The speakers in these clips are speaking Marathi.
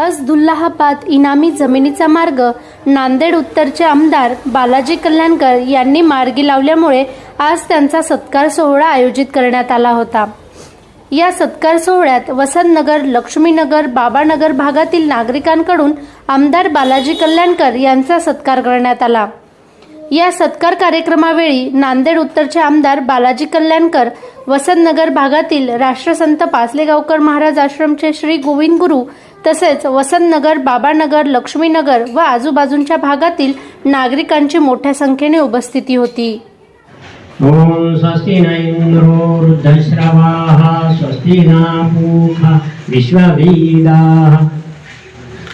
अजदुल्लाहाबाद इनामी जमिनीचा मार्ग नांदेड उत्तरचे आमदार बालाजी कल्याणकर यांनी मार्गी लावल्यामुळे आज त्यांचा सत्कार सोहळा आयोजित करण्यात आला होता. या सत्कार सोहळ्यात वसंतनगर लक्ष्मीनगर बाबानगर भागातील नागरिकांकडून आमदार बालाजी कल्याणकर यांचा सत्कार करण्यात आला. या सत्कार कार्यक्रमावेळी नांदेड उत्तरचे आमदार बालाजी कल्याणकर वसंतनगर भागातील राष्ट्रसंत पाचलेगावकर महाराज आश्रमचे श्री गोविंद गुरु तसेच वसंतनगर बाबानगर लक्ष्मीनगर व आजूबाजूंच्या भागातील नागरिकांची मोठ्या संख्येने उपस्थिती होती. ओम स्वस्ति न इन्द्रो वृद्धश्रवाः स्वस्ति न पूषा विश्ववेदाः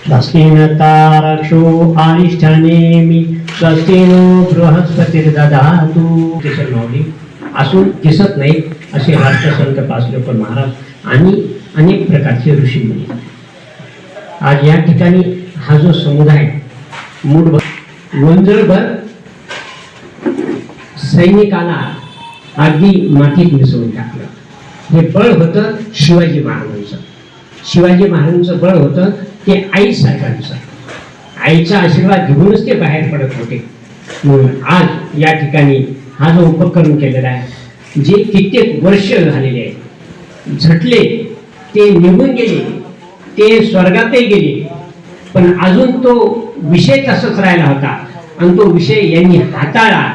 स्वस्ति न तारक्षो आरिष्ठनेमि स्वस्ति नो बृहस्पतिर्दधातु। किसन नव्हती असून दिसत नाही असे राष्ट्रसंत पण महाराज आणि अनेक प्रकारचे ऋषीमुनी आज या ठिकाणी हा जो समुदाय मूठभर वंजळभर सैनिकाला अगदी मातीत मिसळून टाकलं. हे बळ होतं शिवाजी महाराजांचं. शिवाजी महाराजांचं बळ होतं ते आई साहेबांचं. आईचा आशीर्वाद घेऊनच ते बाहेर पडत होते. म्हणून आज या ठिकाणी हा जो उपक्रम केलेला आहे जे कित्येक वर्ष झालेले आहे झटले ते निघून गेले. ते स्वर्गातही गेले. पण अजून तो विषय तसाच राहिला होता. आणि तो विषय यांनी हाताळला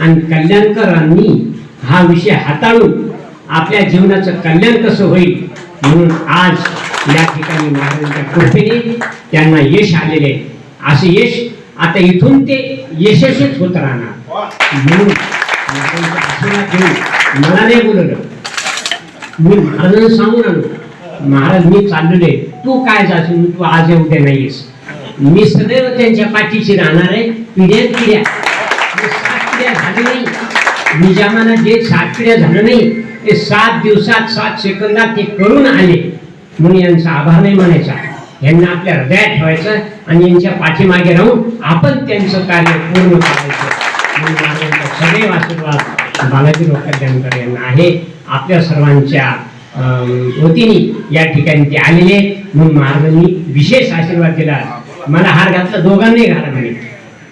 आणि कल्याणकरांनी हा विषय हाताळून आपल्या जीवनाचं कल्याण कसं होईल म्हणून आज या ठिकाणी महाराजांच्या कृपेने त्यांना यश आलेले आहे. असं यश आता इथून ते यशस्वीच होत राहणार. म्हणून महाराजांचा आशीर्वाद घेऊन मला नाही बोलवलं मी महाराजांना सांगून आलो. महाराज मी चाललेलो आहे तू काय जाशील? तू आज उद्या नाहीयेस. मी सदैव त्यांच्या पाठीशी राहणार आहे. पिढ्यात पिढ्या. सात पिढ्या झाली नाही. निजामाना जे सात पिढ्या झालं नाही ते सात दिवसात सात सेकंदात ते करून आले. म्हणून यांचा आभार नाही म्हणायचा यांना आपल्या हृदयात ठेवायचं आणि यांच्या पाठीमागे राहून आपण त्यांचं कार्य पूर्ण करायचं. सदैव आशीर्वाद बालाजी कल्याणकर यांना आहे. आपल्या सर्वांच्या वतीने या ठिकाणी ते आलेले म्हणून महाराजांनी विशेष आशीर्वाद दिला. मला हार घातला दोघांनाही घाला म्हणे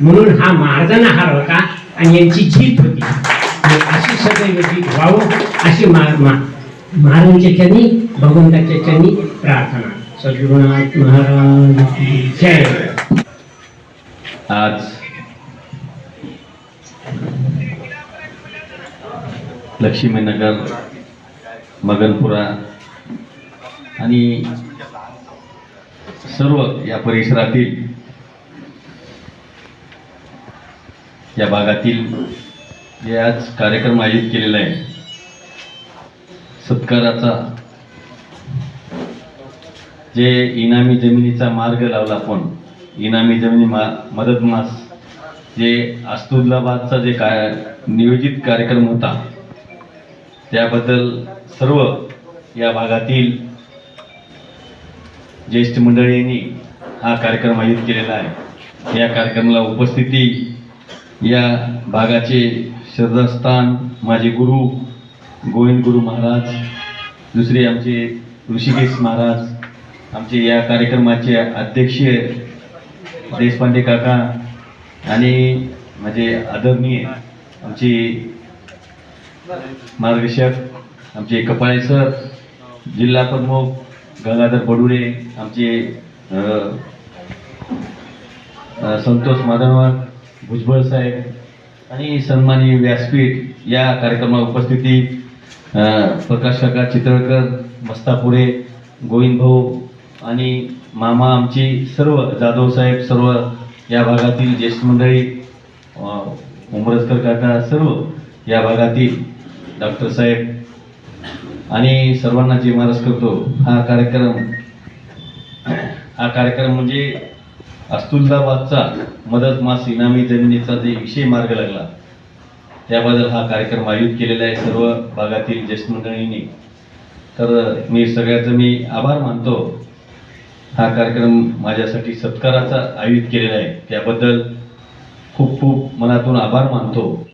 म्हणून हा महाराजांना हार होता आणि यांची जीत होती. आणि अशी सदैव जीत व्हावं अशी मा- महाराजांच्या चरणी भगवंताच्या चरणी प्रार्थना. सद्गुरुनाथ महाराज जय. आज लक्ष्मीनगर मगनपुरा आणि सर्व या परिसरातील या भागातील जे आज कार्यक्रम आयोजित केलेला आहे सत्काराचा जे इनामी जमिनीचा मार्ग लावला आपण इनामी जमिनी मा मदत मास जे अस्तुल्लाबादचा जे काय नियोजित कार्यक्रम होता त्याबद्दल सर्व या भागातील ज्येष्ठ मंडळींनी हा कार्यक्रम आयोजित केलेला आहे. या कार्यक्रमाला उपस्थिती या भागाचे श्रद्धास्थान माझे गुरु गोविंद गुरु महाराज दुसरे आमचे ऋषिकेश महाराज आमचे या कार्यक्रमाचे अध्यक्ष देशपांडे काका आणि माझे आदरणीय आमचे मार्गदर्शक आमचे कपाळे सर जिल्हा प्रमुख गंगाधर बडुरे आमचे संतोष माधववार भुजबळ साहेब आणि सन्मानी व्यासपीठ या कार्यक्रमाला उपस्थिती प्रकाश काका चित्रकर मस्तापुरे गोविंद भाऊ आणि मामा आमची सर्व जाधव साहेब सर्व या भागातील ज्येष्ठ मंडळी अ, उमरजकर काका सर्व या भागातील डॉक्टर साहेब. आणि सर्वांना जे महाराज करतो हा कार्यक्रम हा कार्यक्रम म्हणजे अस्तुल्लाबादचा मदत मास इनामी जमिनीचा जे विषय मार्ग लागला त्याबद्दल हा कार्यक्रम आयोजित केलेला आहे सर्व भागातील ज्येष्ठ मंडळींनी. तर मी सगळ्याचं मी आभार मानतो. हा कार्यक्रम माझ्यासाठी सत्काराचा आयोजित केलेला आहे. त्याबद्दल खूप खूप मनातून आभार मानतो.